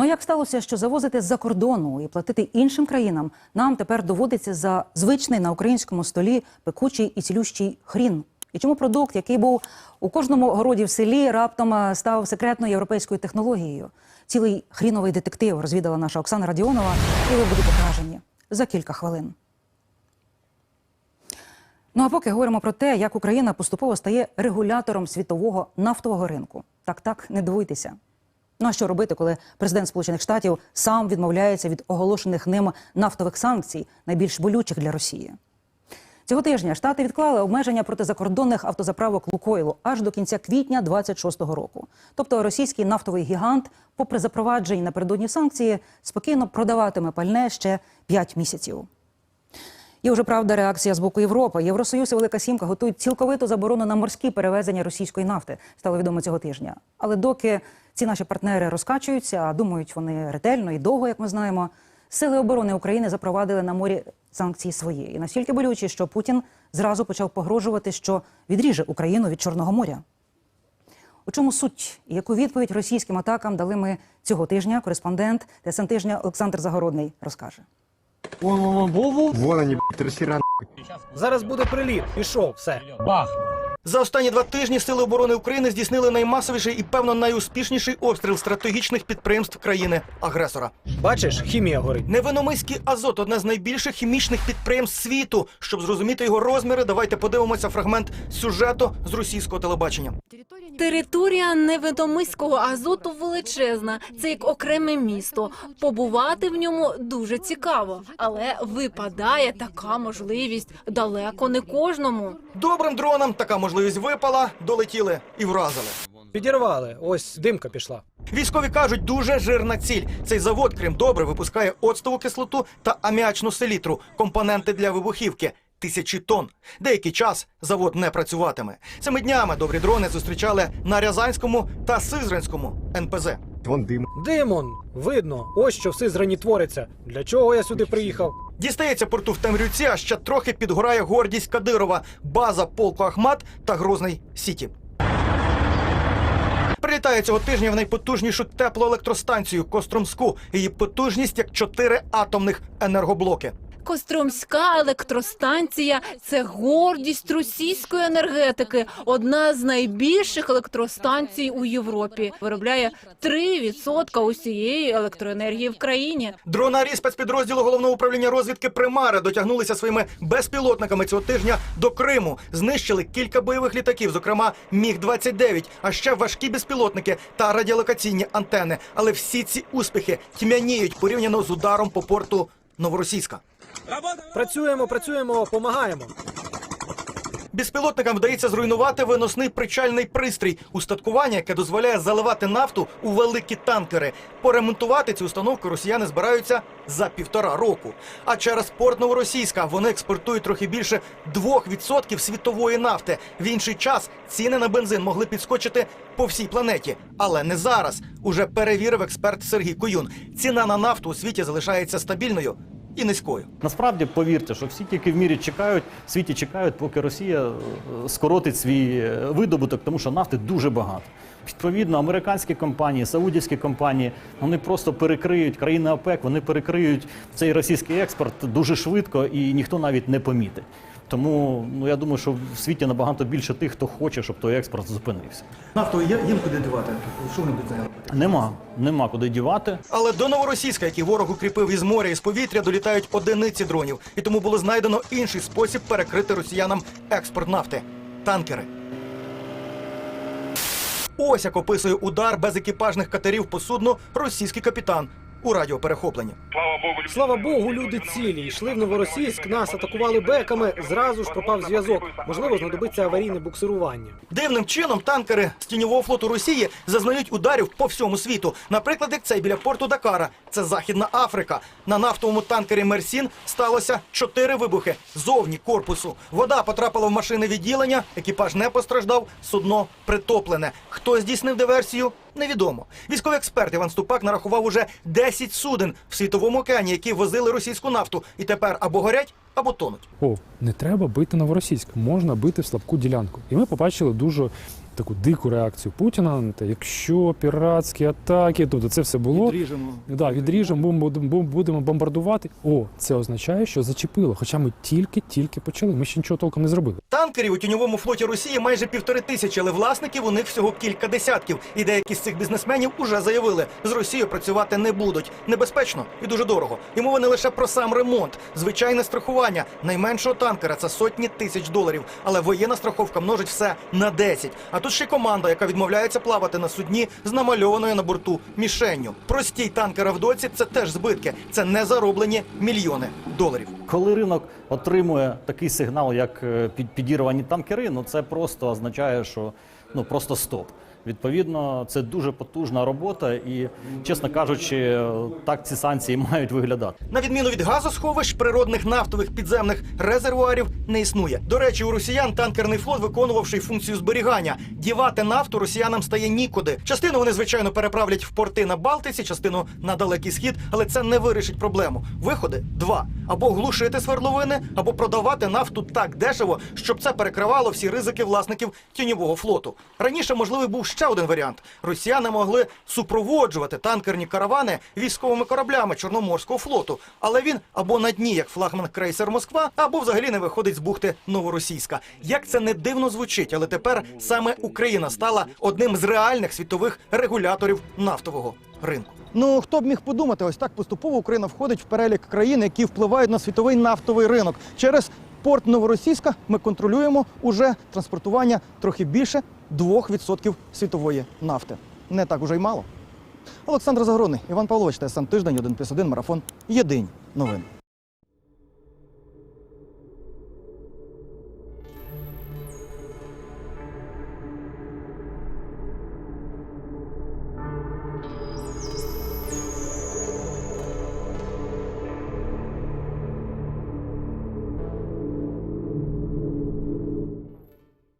Ну як сталося, що завозити з-за кордону і платити іншим країнам нам тепер доводиться за звичний на українському столі пекучий і цілющий хрін? І чому продукт, який був у кожному городі в селі, раптом став секретною європейською технологією? Цілий хріновий детектив розвідала наша Оксана Радіонова, і ви будете вражені за кілька хвилин. Ну а поки говоримо про те, як Україна поступово стає регулятором світового нафтового ринку. Так, так, не дивуйтеся. Ну а що робити, коли президент Сполучених Штатів сам відмовляється від оголошених ним нафтових санкцій, найбільш болючих для Росії? Цього тижня штати відклали обмеження проти закордонних автозаправок Лукойлу аж до кінця квітня 26-го року. Тобто російський нафтовий гігант, попри запроваджені напередодні санкції, спокійно продаватиме пальне ще 5 місяців. Є вже правда реакція з боку Європи. Євросоюз і Велика Сімка готують цілковиту заборону на морські перевезення російської нафти. Стало відомо цього тижня. Але доки ці наші партнери розкачуються, а думають вони ретельно і довго, як ми знаємо, сили оборони України запровадили на морі санкції свої. І настільки болючі, що Путін зразу почав погрожувати, що відріже Україну від Чорного моря. У чому суть яку відповідь російським атакам дали ми цього тижня? Кореспондент ТСН тижня Олександр Загородний розкаже. Вон, вон, вон, вон, Вон они, блядь, трассера. Зараз буде приліт. Пішов, все. Бах! За останні два тижні сили оборони України здійснили наймасовіший і певно найуспішніший обстріл стратегічних підприємств країни-агресора. Бачиш, хімія горить. Невиномиський азот одне з найбільших хімічних підприємств світу. Щоб зрозуміти його розміри, давайте подивимося фрагмент сюжету з російського телебачення. Територія невидомиського азоту величезна. Це як окреме місто. Побувати в ньому дуже цікаво, але випадає така можливість далеко не кожному. Добрим дронам така можливість випала, долетіли і вразили. Підірвали. Ось димка пішла. Військові кажуть, дуже жирна ціль. Цей завод, крім добре, випускає оцтову кислоту та аміачну селітру, компоненти для вибухівки. Тисячі тонн. Деякий час завод не працюватиме. Цими днями добрі дрони зустрічали на Рязанському та Сизранському НПЗ. Вон дым. Димон, видно, ось що в Сизрані твориться. Для чого я сюди приїхав? Дістається порту в Темрюці, а ще трохи підгорає гордість Кадирова, база полку Ахмат та Грозний Сіті. Прилітає цього тижня в найпотужнішу теплоелектростанцію Костромську. Її потужність як чотири атомних енергоблоки. Костромська електростанція це гордість російської енергетики. Одна з найбільших електростанцій у Європі виробляє 3% усієї електроенергії в країні. Дронарі спецпідрозділу головного управління розвідки Примари дотягнулися своїми безпілотниками цього тижня до Криму. Знищили кілька бойових літаків, зокрема Міг 29 а ще важкі безпілотники та радіолокаційні антени. Але всі ці успіхи тьмяніють порівняно з ударом по порту Новоросійська. Працюємо, працюємо, помагаємо. Безпілотникам вдається зруйнувати виносний причальний пристрій, устаткування, яке дозволяє заливати нафту у великі танкери. Поремонтувати цю установку росіяни збираються за півтора року. А через порт Новоросійська вони експортують трохи більше 2% світової нафти. В інший час ціни на бензин могли підскочити по всій планеті, але не зараз. Уже перевірив експерт Сергій Куюн. Ціна на нафту у світі залишається стабільною і низькою. Насправді повірте, що всі тільки в мірі чекають, в світі чекають, поки Росія е, скоротить свій е, видобуток, тому що нафти дуже багато. Відповідно, американські компанії, саудівські компанії вони просто перекриють країни ОПЕК, вони перекриють цей російський експорт дуже швидко і ніхто навіть не помітить. Тому ну я думаю, що в світі набагато більше тих, хто хоче, щоб той експорт зупинився. Нафту їм куди дивати? Що вони будуть робити? Нема, нема куди дівати. Але до Новоросійська, який ворог укріпив із моря і з повітря, долітають одиниці дронів, і тому було знайдено інший спосіб перекрити росіянам експорт нафти танкери. Ось як описує удар без екіпажних катерів по судну російський капітан у радіоперехопленні. Слава Богу, люди цілі. Йшли в Новоросійськ, нас атакували беками. Зразу ж пропав зв'язок. Можливо, знадобиться аварійне буксирування. Дивним чином танкери з тіньового флоту Росії зазнають ударів по всьому світу. Наприклад, як цей біля порту Дакара. Це Західна Африка. На нафтовому танкері Мерсін сталося чотири вибухи зовні корпусу. Вода потрапила в машини відділення, екіпаж не постраждав, судно притоплене. Хто здійснив диверсію? Невідомо. Військовий експерт Іван Ступак нарахував уже 10 суден в світовому океані, які возили російську нафту, і тепер або горять, або тонуть. О, не треба бити новоросійськ, можна бити в слабку ділянку. І ми побачили дуже таку дику реакцію Путіна на те, якщо піратські атаки, тобто це все було. Відріжемо. Да, відріжемо, будемо бомбардувати. О, це означає, що зачепило. Хоча ми тільки-тільки почали. Ми ще нічого толком не зробили. Танкерів у тіньовому флоті Росії майже півтори тисячі, але власників у них всього кілька десятків. І деякі з цих бізнесменів уже заявили, з Росією працювати не будуть. Небезпечно і дуже дорого. І мова не лише про сам ремонт, звичайне страхування найменшого танкера це сотні тисяч доларів. Але воєнна страховка множить все на 10. А тут ще команда, яка відмовляється плавати на судні з намальованою на борту мішенню. Простій танкера в доці це теж збитки. Це не зароблені мільйони доларів. Коли ринок отримує такий сигнал, як е, під- підірвані танкери, ну це просто означає, що ну просто стоп. Відповідно, це дуже потужна робота, і, чесно кажучи, так ці санкції мають виглядати. На відміну від газосховищ, природних нафтових підземних резервуарів не існує. До речі, у росіян танкерний флот, виконувавши функцію зберігання. Дівати нафту росіянам стає нікуди. Частину вони, звичайно, переправлять в порти на Балтиці, частину на далекий схід, але це не вирішить проблему. Виходи два: або глушити свердловини, або продавати нафту так дешево, щоб це перекривало всі ризики власників тіньового флоту. Раніше можливий був ще один варіант: росіяни могли супроводжувати танкерні каравани військовими кораблями Чорноморського флоту, але він або на дні, як флагман крейсер Москва, або взагалі не виходить з бухти Новоросійська. Як це не дивно звучить, але тепер саме Україна стала одним з реальних світових регуляторів нафтового ринку. Ну хто б міг подумати, ось так поступово Україна входить в перелік країн, які впливають на світовий нафтовий ринок. Через порт Новоросійська ми контролюємо уже транспортування трохи більше 2% світової нафти. Не так уже й мало. Олександр Загородний, Іван Павлович, ТСН Тиждень, 1+,1, Марафон. Єдині новини.